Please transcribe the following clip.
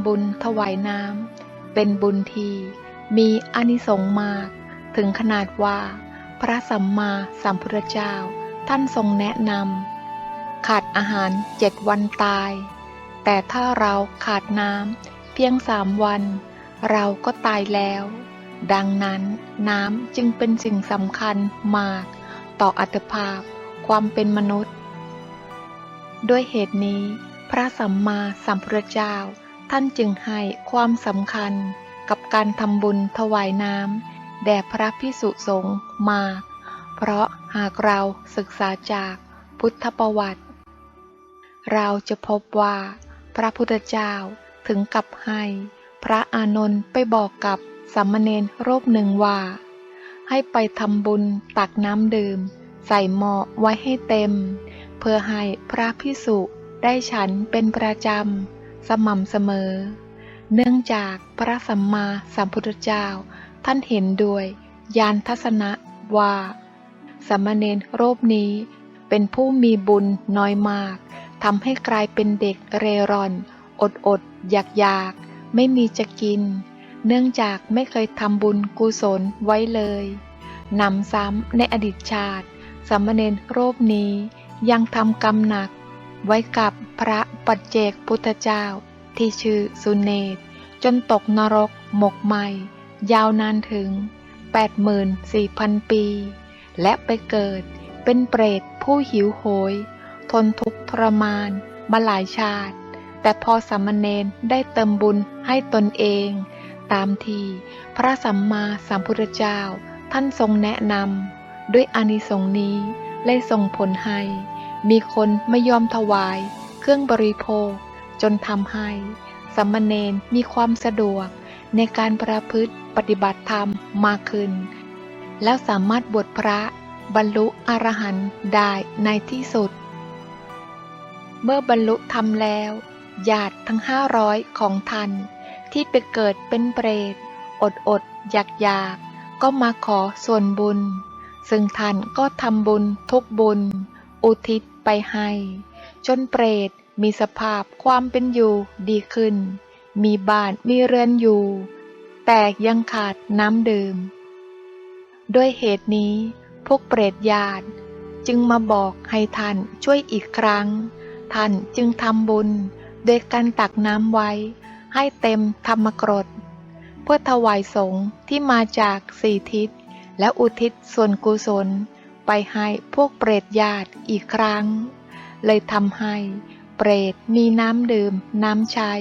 ำบุญถวายน้ำเป็นบุญที่มีอนิสงส์มาก ถึงขนาดว่า พระสัมมาสัมพุทธเจ้าท่านทรงแนะนำขาดอาหารเจ็ดวันตาย แต่ถ้าเราขาดน้ำเพียงสามวัน เราก็ตายแล้ว ดังนั้นน้ำจึงเป็นสิ่งสำคัญมาก ต่ออัตภาพความเป็นมนุษย์ ด้วยเหตุนี้ พระสัมมาสัมพุทธเจ้า ท่านจึงให้ความสำคัญกับการทำบุญถวายน้ำแด่พระพิสุสงฆ์มาก เพราะหากเราศึกษาจากพุทธประวัติ เราจะพบว่าพระพุทธเจ้าถึงกับให้พระอานนท์ไปบอกกับสามเณรรูปหนึ่งว่า ให้ไปทำบุญตักน้ำดื่ม ใส่หม้อไว้ให้เต็ม เพื่อให้พระพิสุได้ฉันเป็นประจำ สม่ำเสมอ เนื่องจากพระสัมมาสัมพุทธเจ้า ท่านเห็นด้วยยานทัศนะว่าสามเณรรูปนี้เป็นผู้มีบุญน้อยมากทำให้กลายเป็นเด็กเร่ร่อน อดอดอยากอยากไม่มีจะกิน เนื่องจากไม่เคยทำบุญกุศลไว้เลยนำซ้ำในอดีตชาติสามเณรรูปนี้ยังทำกรรมหนัก ไว้กับพระปัจเจกพุทธเจ้า ที่ชื่อสุเนต จนตกนรกหมกไหมยาวนานถึง 84,000 ปี และไปเกิดเป็นเปรตผู้หิวโหย ทนทุกข์ทรมานมาหลายชาติ แต่พอสามเณรได้เติมบุญให้ตนเอง ตามที่พระสัมมาสัมพุทธเจ้าท่านทรงแนะนำด้วยอานิสงส์นี้เลยส่งผลให้ มีคนไม่ยอมถวาย เครื่องบริโภค จนทำให้สามเณรมีความสะดวกในการประพฤติปฏิบัติธรรมมากขึ้น แล้วสามารถบวชพระบรรลุอรหันต์ได้ในที่สุด เมื่อบรรลุธรรมแล้วญาติทั้งห้าร้อยของท่านที่ไปเกิดเป็นเปรต อดอดอยากอยากก็มาขอส่วนบุญ ซึ่งท่านก็ทำบุญทุกบุญ อุทิศไปให้ จนเปรตมีสภาพความเป็นอยู่ดีขึ้น มีบ้านมีเรือนอยู่ แต่ยังขาดน้ำดื่ม ด้วยเหตุนี้พวกเปรตญาติจึงมาบอกให้ท่านช่วยอีกครั้ง ท่านจึงทำบุญโดยการตักน้ำไว้ ให้เต็มธรรมกรด เพื่อถวายสงฆ์ที่มาจากสี่ทิศและอุทิศส่วนกุศล ไปให้พวกเปรตญาติอีกครั้ง เลยทำให้เปรตมีน้ำดื่มน้ำใช้